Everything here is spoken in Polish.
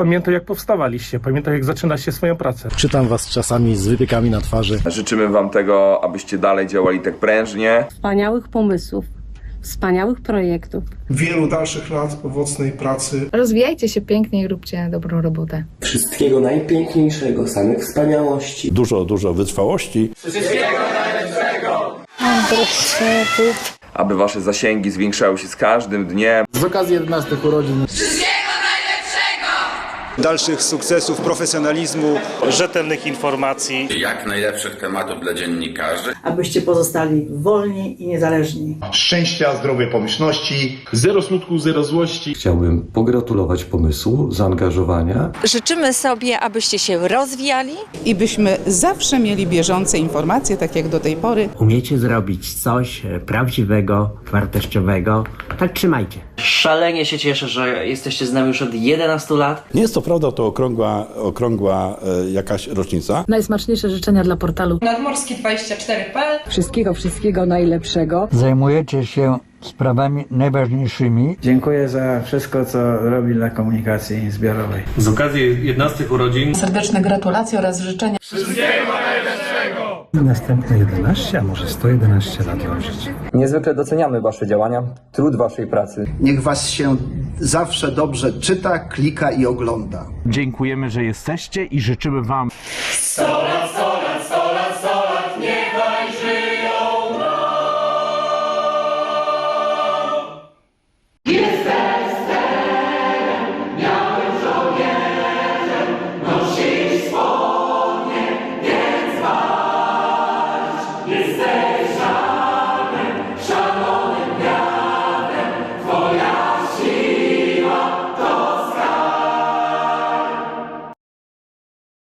Pamiętaj jak powstawaliście, pamiętaj jak zaczynacie swoją pracę. Czytam was czasami z wypiekami na twarzy. Życzymy Wam tego, abyście dalej działali tak prężnie. wspaniałych pomysłów, wspaniałych projektów. Wielu dalszych lat owocnej pracy. Rozwijajcie się pięknie i róbcie dobrą robotę. Wszystkiego najpiękniejszego, samych wspaniałości. Dużo, dużo wytrwałości. Aby Wasze zasięgi zwiększały się z każdym dniem. Z okazji 11 urodzin Dalszych sukcesów, profesjonalizmu. Rzetelnych informacji. Jak najlepszych tematów dla dziennikarzy. Abyście pozostali wolni i niezależni. Szczęścia, zdrowej pomyślności. Zero smutku, zero złości. Chciałbym pogratulować pomysłu, zaangażowania. Życzymy sobie, abyście się rozwijali. I byśmy zawsze mieli bieżące informacje, tak jak do tej pory. Umiecie zrobić coś prawdziwego, wartościowego. Tak trzymajcie. Szalenie się cieszę, że jesteście z nami już od 11 lat. Nie jest to prawda, to okrągła, okrągła e, jakaś rocznica. Najsmaczniejsze życzenia dla portalu. Nadmorski24.pl Wszystkiego, wszystkiego najlepszego. Zajmujecie się sprawami najważniejszymi. Dziękuję za wszystko, co robi dla komunikacji zbiorowej. Z okazji 11 urodzin Serdeczne gratulacje oraz życzenia. Następne 11, a może 111 lat życia. Niezwykle doceniamy wasze działania, trud waszej pracy. Niech was się zawsze dobrze czyta, klika i ogląda. dziękujemy, że jesteście i życzymy wam 100 lat